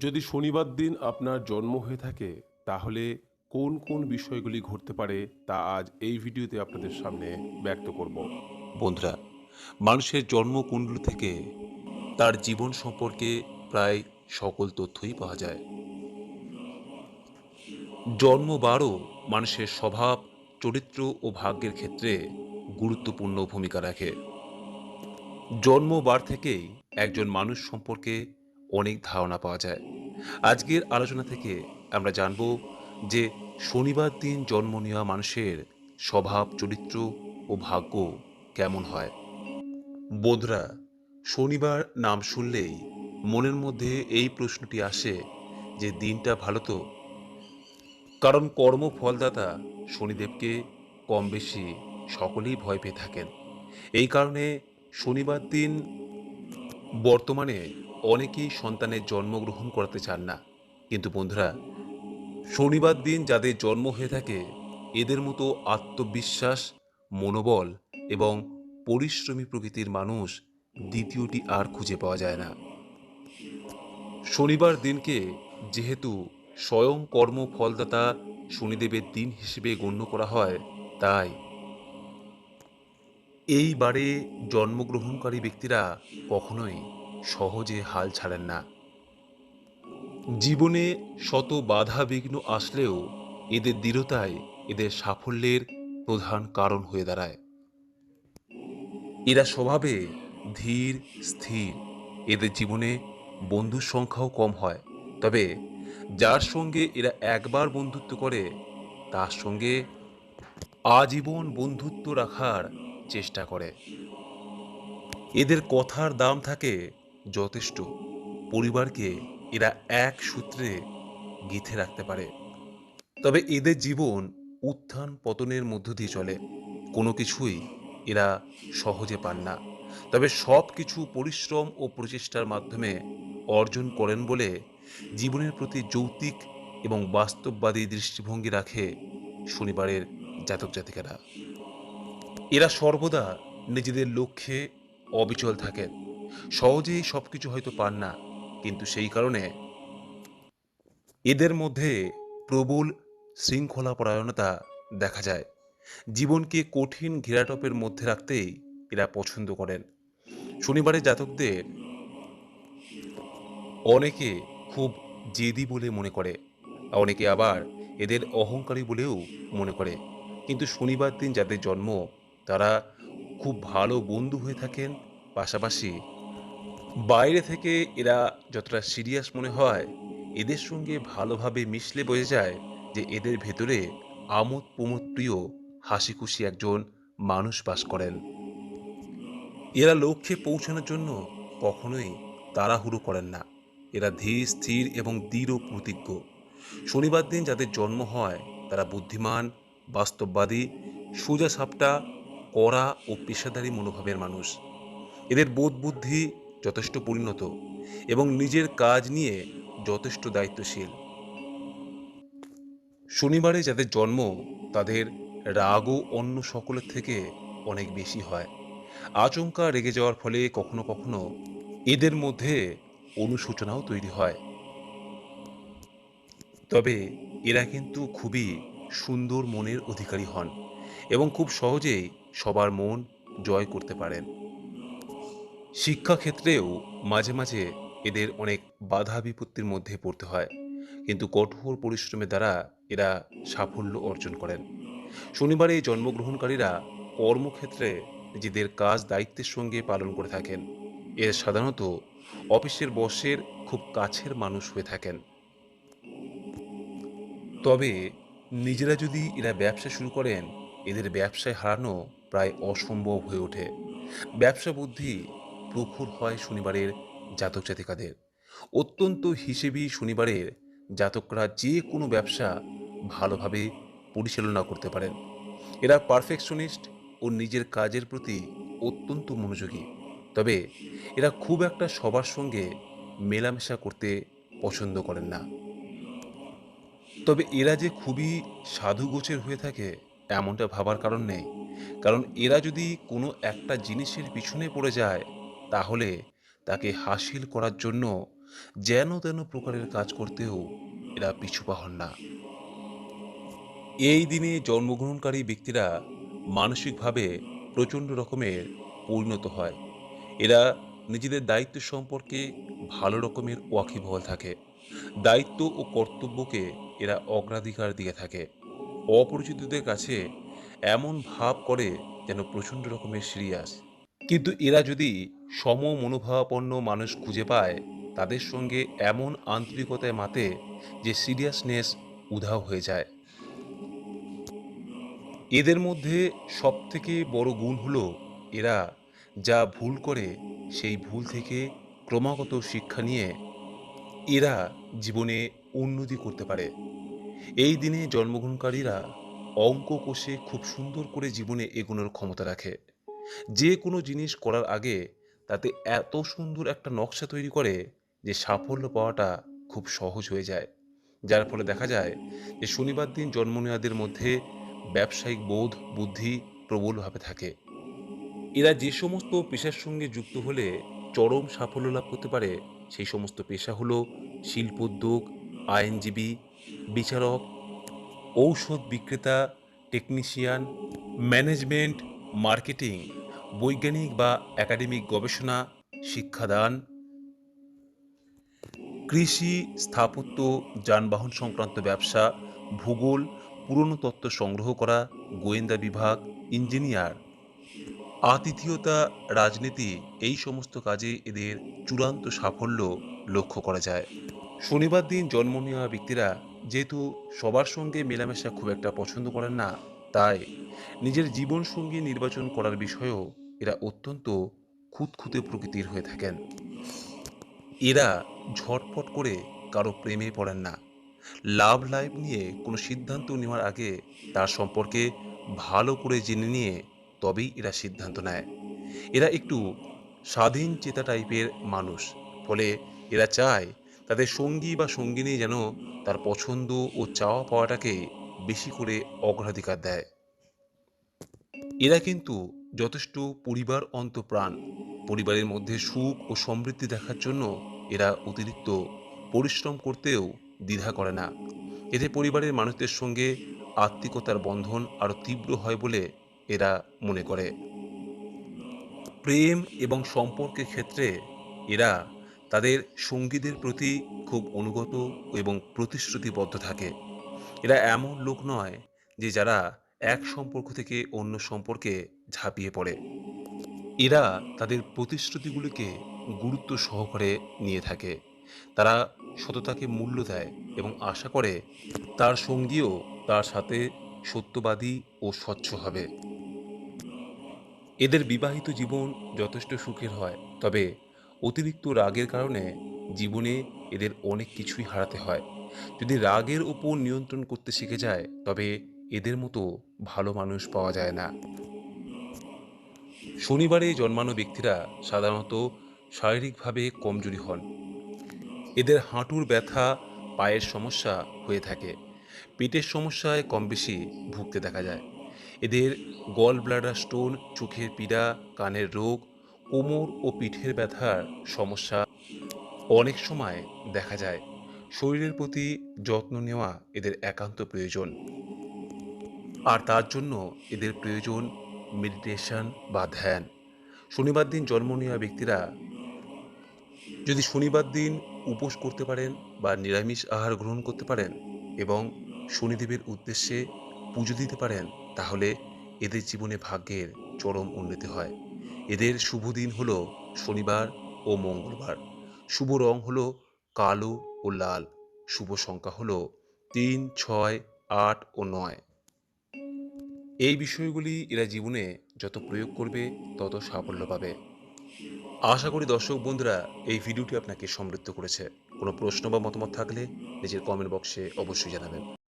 যদি শনিবার দিন আপনার জন্ম হয়ে থাকে, তাহলে কোন কোন বিষয়গুলি ঘটতে পারে তা আজ এই ভিডিওতে আপনাদের সামনে ব্যক্ত করব। বন্ধুরা, মানুষের জন্মকুণ্ডলী থেকে তার জীবন সম্পর্কে প্রায় সকল তথ্যই পাওয়া যায়। জন্মবারও মানুষের স্বভাব, চরিত্র ও ভাগ্যের ক্ষেত্রে গুরুত্বপূর্ণ ভূমিকা রাখে। জন্মবার থেকেই একজন মানুষ সম্পর্কে অনেক ধারণা পাওয়া যায়। আজকের আলোচনা থেকে আমরা জানব যে শনিবার দিন জন্ম নেওয়া মানুষের স্বভাব, চরিত্র ও ভাগ্য কেমন হয়। বোধরা শনিবার নাম শুনলেই মনের মধ্যে এই প্রশ্নটি আসে যে দিনটা ভালো তো? কারণ কর্মফলদাতা শনিদেবকে কম বেশি সকলেই ভয় পেয়ে থাকেন। এই কারণে শনিবার দিন বর্তমানে অনেকেই সন্তানের জন্মগ্রহণ করাতে চান না। কিন্তু বন্ধুরা, শনিবার দিন যাদের জন্ম হয়ে থাকে, এদের মতো আত্মবিশ্বাস, মনোবল এবং পরিশ্রমী প্রকৃতির মানুষ দ্বিতীয়টি আর খুঁজে পাওয়া যায় না। শনিবার দিনকে যেহেতু স্বয়ং কর্ম ফলদাতা শনিদেবের দিন হিসেবে গণ্য করা হয়, তাই এইবারে জন্মগ্রহণকারী ব্যক্তিরা কখনোই সহজে হাল ছাড়েন না। জীবনে শত বাধা বিঘ্ন আসলেও এদের দৃঢ়তায় এদের সাফল্যের প্রধান কারণ হয়ে দাঁড়ায়। এরা স্বভাবে ধীর, স্থির। এদের জীবনে বন্ধুর সংখ্যাও কম হয়। তবে যার সঙ্গে এরা একবার বন্ধুত্ব করে, তার সঙ্গে আজীবন বন্ধুত্ব রাখার চেষ্টা করে। এদের কথার দাম থাকে যথেষ্ট। পরিবারকে এরা এক সূত্রে গিথে রাখতে পারে। তবে এদের জীবন উত্থান পতনের মধ্য দিয়ে চলে। কোনো কিছুই এরা সহজে পান না। তবে সব কিছু পরিশ্রম ও প্রচেষ্টার মাধ্যমে অর্জন করেন বলে জীবনের প্রতি যৌক্তিক এবং বাস্তববাদী দৃষ্টিভঙ্গি রাখে শনিবারের জাতক জাতিকারা। এরা সর্বদা নিজেদের লক্ষ্যে অবিচল থাকেন। সহজেই সব কিছু হয়তো পান না, কিন্তু সেই কারণে এদের মধ্যে প্রবল শৃঙ্খলা পরায়ণতা দেখা যায়। জীবনকে কঠিন ঘেরাটপের মধ্যে রাখতেই এরা পছন্দ করেন। শনিবারের জাতকদের অনেকে খুব জেদি বলে মনে করে, অনেকে আবার এদের অহংকারী বলেও মনে করে। কিন্তু শনিবার দিন যাদের জন্ম, তারা খুব ভালো বন্ধু হয়ে থাকেন, পাশাপাশি বাইরে থেকে এরা যতটা সিরিয়াস মনে হয়, এদের সঙ্গে ভালোভাবে মিশলে বোঝা যায় যে এদের ভেতরে আমোদ প্রমোদ প্রিয় হাসি খুশি একজন মানুষ বাস করেন। এরা লক্ষ্যে পৌঁছানোর জন্য কখনোই তাড়াহুড়ো করেন না। এরা ধীর, স্থির এবং দৃঢ় প্রতিজ্ঞ। শনিবার দিন যাদের জন্ম হয়, তারা বুদ্ধিমান, বাস্তববাদী সোজা সাপটা কড়া ও পেশাদারী মনোভাবের মানুষ। এদের বোধ বুদ্ধি যথেষ্ট পরিণত এবং নিজের কাজ নিয়ে যথেষ্ট দায়িত্বশীল। শনিবারে যাদের জন্ম, তাদের রাগও অন্য সকলের থেকে অনেক বেশি হয়। আচমকা রেগে যাওয়ার ফলে কখনো কখনো এদের মধ্যে অনুশোচনাও তৈরি হয়। তবে এরা কিন্তু খুবই সুন্দর মনের অধিকারী হন এবং খুব সহজেই সবার মন জয় করতে পারেন। শিক্ষাক্ষেত্রেও মাঝে মাঝে এদের অনেক বাধা বিপত্তির মধ্যে পড়তে হয়। কিন্তু কঠোর পরিশ্রমের দ্বারা এরা সাফল্য অর্জন করেন। শনিবারে জন্মগ্রহণকারীরা কর্মক্ষেত্রে নিজেদের কাজ দায়িত্বের সঙ্গে পালন করে থাকেন। এর সাধারণত অফিসের বসের খুব কাছের মানুষ হয়ে থাকেন। তবে নিজেরা যদি এরা ব্যবসা শুরু করেন, এদের ব্যবসায় হারানো প্রায় অসম্ভব হয়ে ওঠে। ব্যবসা বুদ্ধি প্রখর হয় শনিবারের জাতক জাতিকাদের। অত্যন্ত হিসেবি শনিবারের জাতকরা যে কোনো ব্যবসা ভালোভাবে পরিচালনা করতে পারেন। এরা পারফেকশনিস্ট ও নিজের কাজের প্রতি অত্যন্ত মনোযোগী। তবে এরা খুব একটা সবার সঙ্গে মেলামেশা করতে পছন্দ করেন না। তবে এরা যে খুবই সাধু গোছের হয়ে থাকে এমনটা ভাবার কারণ নেই। কারণ এরা যদি কোনো একটা জিনিসের পিছনে পড়ে যায় তাহলে তাকে হাসিল করার জন্য যেন তেন প্রকারের কাজ করতেও এরা পিছুপা হন না। এই দিনে জন্মগ্রহণকারী ব্যক্তিরা মানসিকভাবে প্রচণ্ড রকমের পরিণত হয়। এরা নিজেদের দায়িত্ব সম্পর্কে ভালো রকমের ওয়াকিবহল থাকে। দায়িত্ব ও কর্তব্যকে এরা অগ্রাধিকার দিয়ে থাকে। অপরিচিতদের কাছে এমন ভাব করে যেন প্রচণ্ড রকমের সিরিয়াস। কিন্তু এরা যদি সম মনোভাবাপন্ন মানুষ খুঁজে পায় তাদের সঙ্গে এমন আন্তরিকতায় মাতে যে সিরিয়াসনেস উধাও হয়ে যায়। এদের মধ্যে সবথেকে বড় গুণ হলো এরা যা ভুল করে সেই ভুল থেকে ক্রমাগত শিক্ষা নিয়ে এরা জীবনে উন্নতি করতে পারে। এই দিনে জন্মগ্রহণকারীরা অঙ্ক কষে খুব সুন্দর করে জীবনে এগোনোর ক্ষমতা রাখে। যে কোনো জিনিস করার আগে তাতে এত সুন্দর একটা নকশা তৈরি করে যে সাফল্য পাওয়াটা খুব সহজ হয়ে যায়। যার ফলে দেখা যায় যে শনিবার দিন জন্ম নেওয়াদের মধ্যে ব্যবসায়িক বোধ, বুদ্ধি প্রবলভাবে থাকে। এরা যে সমস্ত পেশার সঙ্গে যুক্ত হলে চরম সাফল্য লাভ করতে পারে, সেই সমস্ত পেশা হলো শিল্পোদ্যোগ আইনজীবী, বিচারক, ঔষধ বিক্রেতা, টেকনিশিয়ান, ম্যানেজমেন্ট, মার্কেটিং। বৈজ্ঞানিক বা একাডেমিক গবেষণা, শিক্ষাদান, কৃষি, স্থাপত্য, যানবাহন সংক্রান্ত ব্যবসা, ভূগোল, পুরনো তত্ত্ব সংগ্রহ করা, গোয়েন্দা বিভাগ, ইঞ্জিনিয়ার। আতিথেয়তা, রাজনীতি, এই সমস্ত কাজে এদের চূড়ান্ত সাফল্য লক্ষ্য করা যায়। শনিবার দিন জন্ম নেওয়া ব্যক্তিরা যেহেতু সবার সঙ্গে মেলামেশা খুব একটা পছন্দ করেন না, তাই নিজের জীবনসঙ্গী নির্বাচন করার বিষয়েও এরা অত্যন্ত খুঁতখুঁতে প্রকৃতির হয়ে থাকেন। এরা ঝটপট করে কারও প্রেমে পড়েন না। লাভ লাইফ নিয়ে কোনো সিদ্ধান্ত নেওয়ার আগে তার সম্পর্কে ভালো করে জেনে নিয়ে তবেই এরা সিদ্ধান্ত নেয়। এরা একটু স্বাধীন চেতা টাইপের মানুষ, ফলে এরা চায় তাদের সঙ্গী বা সঙ্গিনী যেন তার পছন্দ ও চাওয়া পাওয়াটাকে বেশি করে অগ্রাধিকার দেয়। এরা কিন্তু যথেষ্ট পরিবার অন্তপ্রাণ। পরিবারের মধ্যে সুখ ও সমৃদ্ধি দেখার জন্য এরা অতিরিক্ত পরিশ্রম করতেও দ্বিধা করে না। এতে পরিবারের মানুষদের সঙ্গে আত্মিকতার বন্ধন আরও তীব্র হয় বলে এরা মনে করে। প্রেম এবং সম্পর্কের ক্ষেত্রে এরা তাদের সঙ্গীদের প্রতি খুব অনুগত এবং প্রতিশ্রুতিবদ্ধ থাকে। এরা এমন লোক নয় যে যারা এক সম্পর্ক থেকে অন্য সম্পর্কে ঝাঁপিয়ে পড়ে। এরা তাদের প্রতিশ্রুতিগুলিকে গুরুত্ব সহকারে নিয়ে থাকে। তারা সততাকে মূল্য দেয় এবং আশা করে তার সঙ্গীও তার সাথে সত্যবাদী ও স্বচ্ছ হবে। এদের বিবাহিত জীবন যথেষ্ট সুখের হয়, তবে অতিরিক্ত রাগের কারণে জীবনে এদের অনেক কিছুই হারাতে হয়। যদি রাগের ওপর নিয়ন্ত্রণ করতে শিখে যায়, তবে এদের মতো ভালো মানুষ পাওয়া যায় না। শনিবারে জন্মানো ব্যক্তিরা সাধারণত শারীরিকভাবে কমজোরি হন। এদের হাঁটুর ব্যথা, পায়ের সমস্যা হয়ে থাকে। পেটের সমস্যায় কম বেশি ভুগতে দেখা যায়। এদের গল ব্লাডার স্টোন চোখের পীড়া, কানের রোগ, কোমর ও পিঠের ব্যথার সমস্যা অনেক সময় দেখা যায়। শরীরের প্রতি যত্ন নেওয়া এদের একান্ত প্রয়োজন। আর তার জন্য এদের প্রয়োজন মেডিটেশন বা ধ্যান। শনিবার দিন জন্ম নেওয়া ব্যক্তিরা যদি শনিবার দিন উপোস করতে পারেন বা নিরামিষ আহার গ্রহণ করতে পারেন এবং শনিদেবের উদ্দেশ্যে পুজো দিতে পারেন, তাহলে এদের জীবনে ভাগ্যের চরম উন্নতি হয়। এদের শুভ দিন হল শনিবার ও মঙ্গলবার। শুভ রং হল কালো ও লাল। শুভ সংখ্যা হল তিন, ছয়, আট ও নয়। এই বিষয়গুলি এরা জীবনে যত প্রয়োগ করবে, তত সাফল্য পাবে। আশা করি দর্শক বন্ধুরা, এই ভিডিওটি আপনাকে সমৃদ্ধ করেছে। কোনো প্রশ্ন বা মতামত থাকলে নিজের কমেন্ট বক্সে অবশ্যই জানাবেন।